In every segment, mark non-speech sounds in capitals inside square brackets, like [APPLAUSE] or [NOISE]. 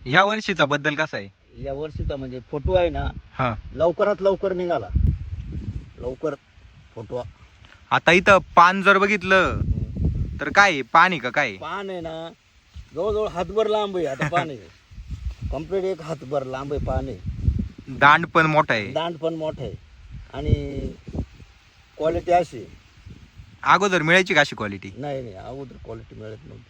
ह्या वर्षीचा बद्दल कसा आहे? या वर्षीचा म्हणजे फोटो आहे ना हा. लवकरात लवकर निघाला. लवकर फोटो. आता इथं पान जर बघितलं तर काय आहे? पान आहे का काय? आहे? पान आहे ना जवळजवळ हातभर लांब आहे आता पान आहे. [LAUGHS] कंप्लीट एक हातभर लांब आहे पान आहे. दांड पण मोठा आहे. दांड पण मोठं आहे. आणि क्वालिटी अशी अगोदर मिळायची का अशी क्वालिटी नाही नाही अगोदर क्वालिटी मिळत नव्हती.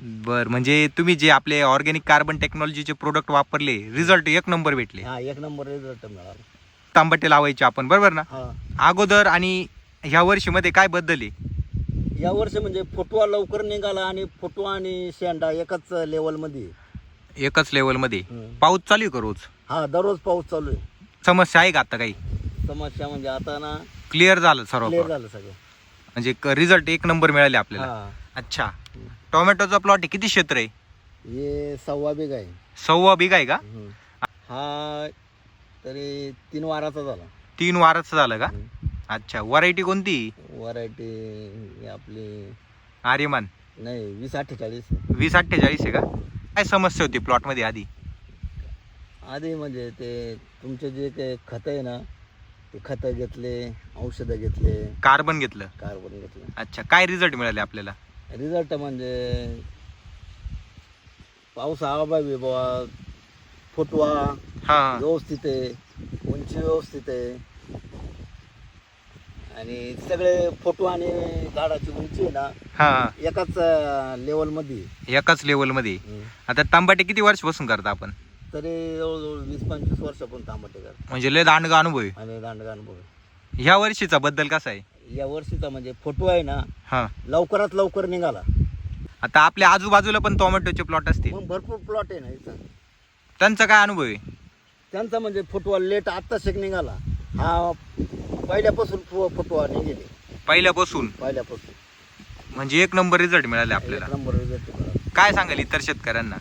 बर म्हणजे तुम्ही जे आपले ऑर्गॅनिक कार्बन टेक्नॉलॉजीचे प्रोडक्ट वापरले रिझल्ट एक नंबर भेटले. हा एक नंबर रिझल्ट मिळाला. तांबटे लावायचे आपण बरोबर ना? हा. अगोदर आणि ह्या वर्षी मध्ये काय बदल आहे? या वर्षी म्हणजे फुटवा लवकर निघाला आणि फुटवा आणि शेंडा एकाच लेवलमध्ये आहे. एकच लेवलमध्ये. हम्म. पाऊस चालू आहे का रोज? हा दररोज पाऊस चालू आहे. समस्या आहे का आता काही? समस्या म्हणजे आता ना क्लिअर झालं सर्व क्लिअर झालं सगळं. म्हणजे रिझल्ट एक नंबर मिळाले आपल्याला. हा. अच्छा. टोमॅटोचा प्लॉट आहे. किती क्षेत्र आहे? हे सव्वा बिघा आहे. सव्वा बिघा आहे का? हम्म. हा तरी तीन वाराचा झाला. तीन वाराचं झालं का? अच्छा. व्हरायटी कोणती? व्हरायटी आपली आर्यमान. नाही वीस अठ्ठेचाळीस. वीस अठ्ठेचाळीस आहे का? काय समस्या होती प्लॉटमध्ये आधी? आधी म्हणजे ते तुमचे जे काही खत आहे ना ते खतं घेतले औषधं घेतले. कार्बन घेतलं. कार्बन घेतलं. अच्छा. काय रिझल्ट मिळाले आपल्याला? रिझल्ट म्हणजे पाऊस अभावी बाबा फुटवा हा. व्यवस्थित आहे उंची व्यवस्थित आहे. आणि सगळे फोटो आणि झाडाची उंची आहे ना हा. एकाच लेवलमध्ये आहे. एकाच लेवलमध्ये. आता तांबाटे किती वर्षापासून करता आपण? तरी जवळजवळ वीस पंचवीस वर्षापासून तांबटे कर म्हणजे लय दांडगा अनुभव आहे. आणि दांडगा अनुभव आहे. ह्या वर्षीचा बद्दल कसा आहे? या वर्षीचा म्हणजे फोटो आहे ना हा. लवकरात लवकर निघाला. आता आपल्या आजूबाजूला पण टोमॅटोचे प्लॉट असतील. मग भरपूर प्लॉट आहे ना इथं. त्यांचा काय अनुभव आहे? त्यांचा म्हणजे फुटवा लेट आत्ता शेक निघाला. हा पहिल्यापासून फु- फुटवा निघेले. पहिल्यापासून? पहिल्यापासून. म्हणजे एक नंबर रिझल्ट मिळाले एक आपल्याला नंबर result. काय सांगाल इतर शेतकऱ्यांना?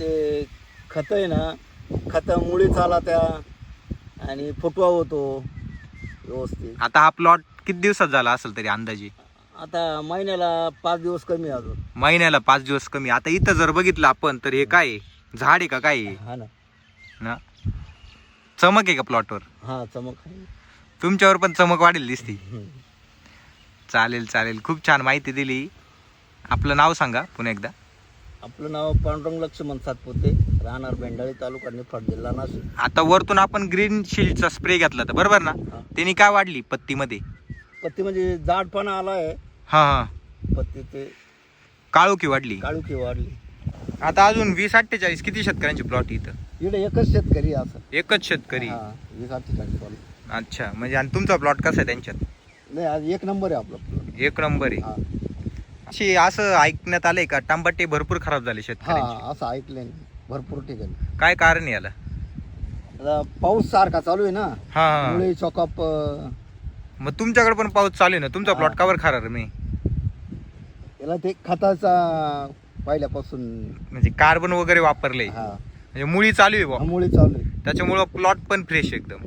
ते खत आहे ना खत मुळी चाला त्या आणि फुटवा होतो. व्यवस्थित. आता हा प्लॉट किती दिवसात झाला असेल तरी अंदाजे? आता महिन्याला पाच दिवस कमी आहे अजून. महिन्याला पाच दिवस कमी. आता इथं जर बघितलं आपण तर हे काय आहे? झाड आहे का काय आहे? हा ना. ना? चमक आहे का प्लॉटवर हा चमक आहे. तुमच्यावर पण चमक वाढेल दिसती. हम्म. चालेल चालेल. खूप छान माहिती दिली. आपलं नाव सांगा पुन्हा एकदा. आपलं नाव पांडुरंग लक्ष्मण सातपुते. राहणार बेंडाळी तालुका निफाड जिल्हा नाशिक आता वरतून आपण ग्रीन शिल्डचा स्प्रे घेतला तर बरोबर ना? हा. त्यांनी काय वाढली पत्तीमध्ये? पत्ती म्हणजे जाडपणा आला आहे हा हा. पत्ती ते काळोखी वाढली. काळुखी वाढली. आता अजून वीस अठ्ठेचाळीस किती शेतकऱ्यांचे प्लॉट इथं? इकडे एकच शेतकरी आहे असं. एकच शेतकरी. हा, वीस अठ्ठेचाळीस वाला. अच्छा म्हणजे आणि तुमचा प्लॉट कसा आहे त्यांच्यात? नाही आज एक नंबर आहे आपला plot. एक नंबर आहे. हा. अशी असं ऐकण्यात आलंय का? टमाटे भरपूर खराब झाले हा शेतकऱ्यांचे. असं ऐकलंय. भरपूर ठिकाणी. काय कारण आहे याला? आता पाऊस सारखा चालू आहे ना हा. हा मुळे चॉकअप मग तुमच्याकडे पण पाऊस चालू आहे ना? तुमचा. प्लॉट कावर खराब नाही याला ते खताचा पहिल्यापासून म्हणजे कार्बन वगैरे वापरले. हा. म्हणजे मुळी चालू आहे बुवा. मुळे चालू आहे. त्याच्यामुळं प्लॉट पण फ्रेश एकदम.